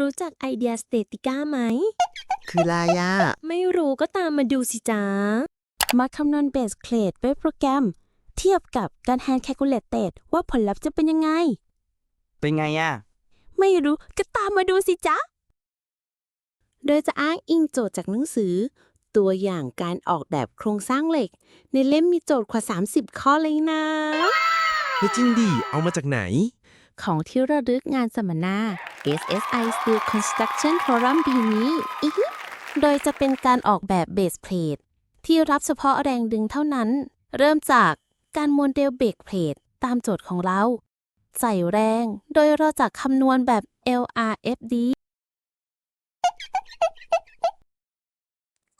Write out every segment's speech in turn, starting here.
รู้จักไอเดียสเตติก้าไหม คือลายาไม่รู้ก็ตามมาดูสิจ้ามาคำนวณเบสเคลดด้วยโปรแกรม เทียบกับการ hand calculated ว่าผลลัพธ์จะเป็นยังไง เป็นไงอะไม่รู้ก็ตามมาดูสิจ๊ะ โดยจะอ้างอิงโจทย์จากหนังสือ ตัวอย่างการออกแบบโครงสร้างเหล็ก ในเล่มมีโจทย์กว่า 30 ข้อเลยนะ เฮ้ยจริงดิเอามาจากไหน ของที่ระลึกงานสัมมนา SSI Steel Construction Forum ปีนี้อีโดยจะเป็นการออกแบบเบสเพลทที่รับเฉพาะแรงดึงเท่านั้น เริ่มจากการโมเดลเบรกเพลทตามโจทย์ของเรา ใส่แรงโดยเราจะคำนวณแบบ LRFD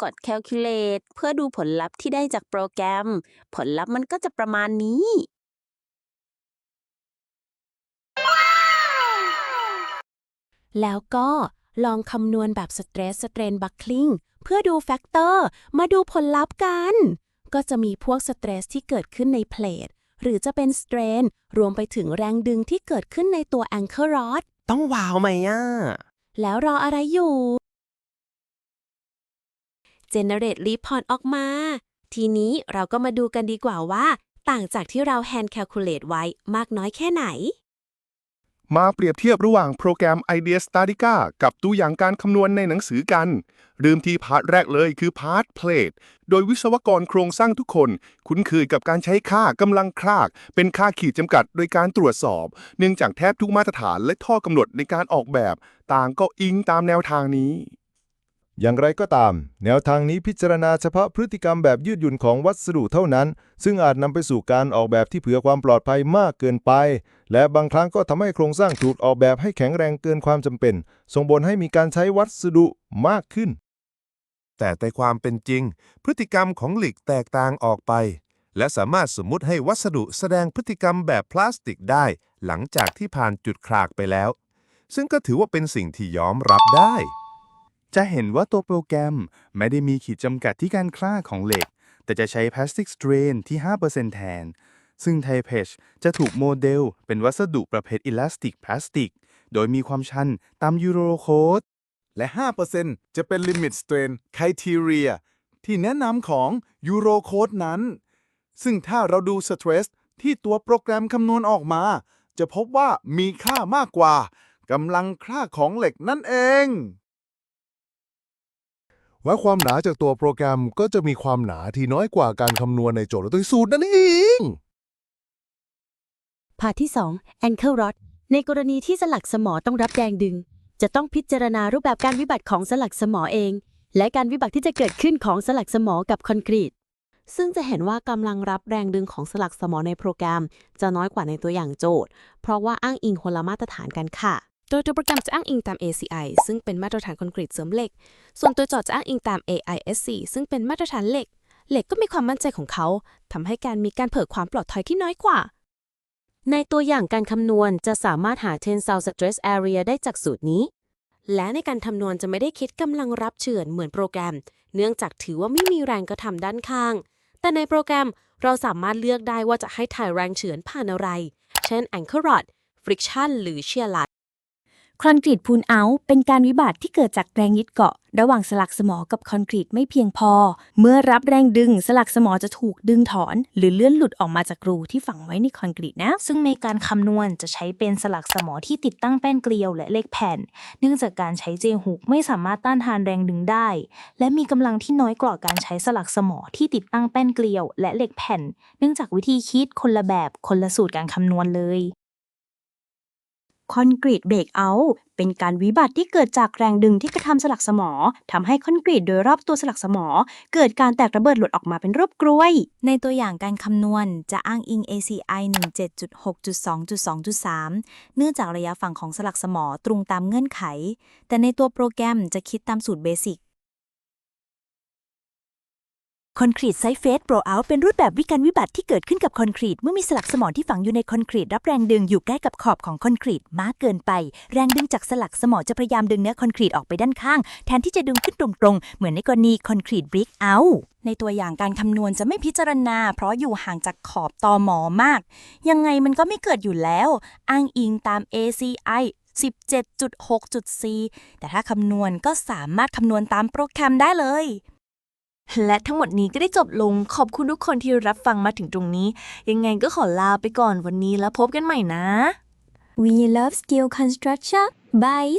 กด calculate เพื่อดูผลลัพธ์ที่ได้จากโปรแกรม ผลลัพธ์มันก็จะประมาณนี้ แล้วก็ลองคำนวณแบบ stress strain buckling เพื่อดูแฟกเตอร์มาดูผลลัพธ์กัน ก็จะมีพวก stress ที่เกิดขึ้นในเพลทหรือจะเป็น strain รวมไปถึงแรงดึงที่เกิดขึ้นในตัว anchor rod ต้องว้าวไหมอะ แล้วรออะไรอยู่ Generate Report ออกมา ทีนี้เราก็มาดูกันดีกว่าว่า ต่างจากที่เรา hand calculate ไว้มากน้อยแค่ไหน มาเปรียบเทียบระหว่างโปรแกรม Idea Statica กับตัวอย่างการคำนวณในหนังสือกัน เริ่มที่พาร์ทแรกเลยคือพาร์ทเพลทโดยวิศวกรโครงสร้างทุกคน คุ้นเคยกับการใช้ค่ากำลังคลาก เป็นค่าขีดจำกัดโดยการตรวจสอบ เนื่องจากแทบทุกมาตรฐานและข้อกำหนดในการออกแบบ ต่างก็อิงตามแนวทางนี้อย่างไรก็ตาม แนวทางนี้พิจารณาเฉพาะพฤติกรรมแบบยืดหยุ่นของวัสดุเท่านั้น ซึ่งอาจนำไปสู่การออกแบบที่เผื่อความปลอดภัยมากเกินไป และบางครั้งก็ทำให้โครงสร้างถูกออกแบบให้แข็งแรงเกินความจำเป็น ส่งผลให้มีการใช้วัสดุมากขึ้น แต่ในความเป็นจริง พฤติกรรมของเหล็กแตกต่างออกไป และสามารถสมมุติให้วัสดุแสดงพฤติกรรมแบบพลาสติกได้ หลังจากที่ผ่านจุดคลากไปแล้ว ซึ่งก็ถือว่าเป็นสิ่งที่ยอมรับได้ จะเห็นว่าตัวโปรแกรมไม่ได้มีขีดจำกัดที่การคล้าของเหล็ก แต่จะใช้พลาสติกสเตรนที่ 5%แทน ซึ่งไทเพชจะถูกโมเดลเป็นวัสดุประเภทอิลาสติกพลาสติก โดยมีความชันตามยูโรโคดและ 5%จะเป็น Limit Strain Criteria ที่แนะนำของ Eurocode นั้น ซึ่งถ้าเราดู Stress ที่ตัวโปรแกรมคำนวณออกมา จะพบว่ามีค่ามากกว่ากำลังค่าของเหล็กนั่นเองว่าความหนาจากตัวโปรแกรมก็จะมีความหนาที่น้อยกว่าการคำนวณในโจทย์โดยสูตรนั่นเอง พาที่ 2 Ankle Rod ในกรณีที่สลักสมอต้องรับแรงดึง จะต้องพิจารณารูปแบบการวิบัติของสลักสมอเอง และการวิบัติที่จะเกิดขึ้นของสลักสมอกับคอนกรีต ซึ่งจะเห็นว่ากำลังรับแรงดึงของสลักสมอในโปรแกรม จะน้อยกว่าในตัวอย่างโจทย์ เพราะว่าอ้างอิงคนละมาตรฐานกันค่ะ โดยตัวโปรแกรมจะอ้างอิงตาม ACI ซึ่งเป็นมาตรฐานคอนกรีตเสริมเหล็ก ส่วนตัวจอจะอ้างอิงตาม AISC ซึ่งเป็นมาตรฐานเหล็ก เหล็กก็มีความมั่นใจของเขาทำให้การมีการเผยความปลอดภัยที่น้อยกว่า ในตัวอย่างการคำนวณจะสามารถหา tensile stress area ได้จากสูตรนี้ และในการคำนวณจะไม่ได้คิดกำลังรับเฉือนเหมือนโปรแกรม เนื่องจากถือว่าไม่มีแรงกระทำด้านข้าง แต่ในโปรแกรมเราสามารถเลือกได้ว่าจะให้ถ่ายแรงเฉือนผ่านอะไร เช่น anchor rod friction หรือ shear rod คอนกรีตพูนเอาท์เป็นการวิบัติที่เกิดจากแรงยึดเกาะ ระหว่างสลักสมอกับคอนกรีตไม่เพียงพอ เมื่อรับแรงดึงสลักสมอจะถูกดึงถอน หรือเลื่อนหลุดออกมาจากรูที่ฝังไว้ในคอนกรีตนะ ซึ่งในการคำนวณจะใช้เป็นสลักสมอที่ติดตั้งแป้นเกลียวและเหล็กแผ่น เนื่องจากการใช้เจฮุกไม่สามารถต้านทานแรงดึงได้ และมีกำลังที่น้อยกว่าการใช้สลักสมอที่ติดตั้งแป้นเกลียว และเหล็กแผ่น เนื่องจากวิธีคิดคนละแบบคนละสูตรการคำนวณเลย คอนกรีตเบรกเอาท์เป็นการวิบัติที่เกิดจากแรงดึงที่กระทำสลักสมอทำให้คอนกรีตโดยรอบตัวสลักสมอ เกิดการแตกระเบิดหลุดออกมาเป็นรูปกล้วย ในตัวอย่างการคำนวณจะอ้างอิง ACI 17.6.2.2.3 เนื่องจากระยะฝั่งของสลักสมอตรงตามเงื่อนไข แต่ในตัวโปรแกรมจะคิดตามสูตรเบสิก คอนกรีตไซเฟสโปรเอาเป็นรูปแบบวิการวิบัติที่เกิดขึ้นกับคอนกรีตเมื่อมีสลักสมอที่ฝังอยู่ในคอนกรีตรับแรงดึงอยู่ใกล้กับขอบของคอนกรีตมากเกินไป แรงดึงจากสลักสมอจะพยายามดึงเนื้อคอนกรีตออกไปด้านข้าง แทนที่จะดึงขึ้นตรงๆ เหมือนในกรณีคอนกรีตบริกเอาในตัวอย่างการคำนวณจะไม่พิจารณา เพราะอยู่ห่างจากขอบตอหมอมาก ยังไงมันก็ไม่เกิดอยู่แล้ว อ้างอิงตาม ACI 17.6.4 แต่ถ้าคำนวณก็สามารถคำนวณตามโปรแกรมได้เลย และทั้งหมดนี้ก็ได้จบลงขอบคุณทุกคนที่รับฟังมาถึงตรงนี้ ยังไงก็ขอลาไปก่อนวันนี้แล้วพบกันใหม่นะ We love Skill construction bye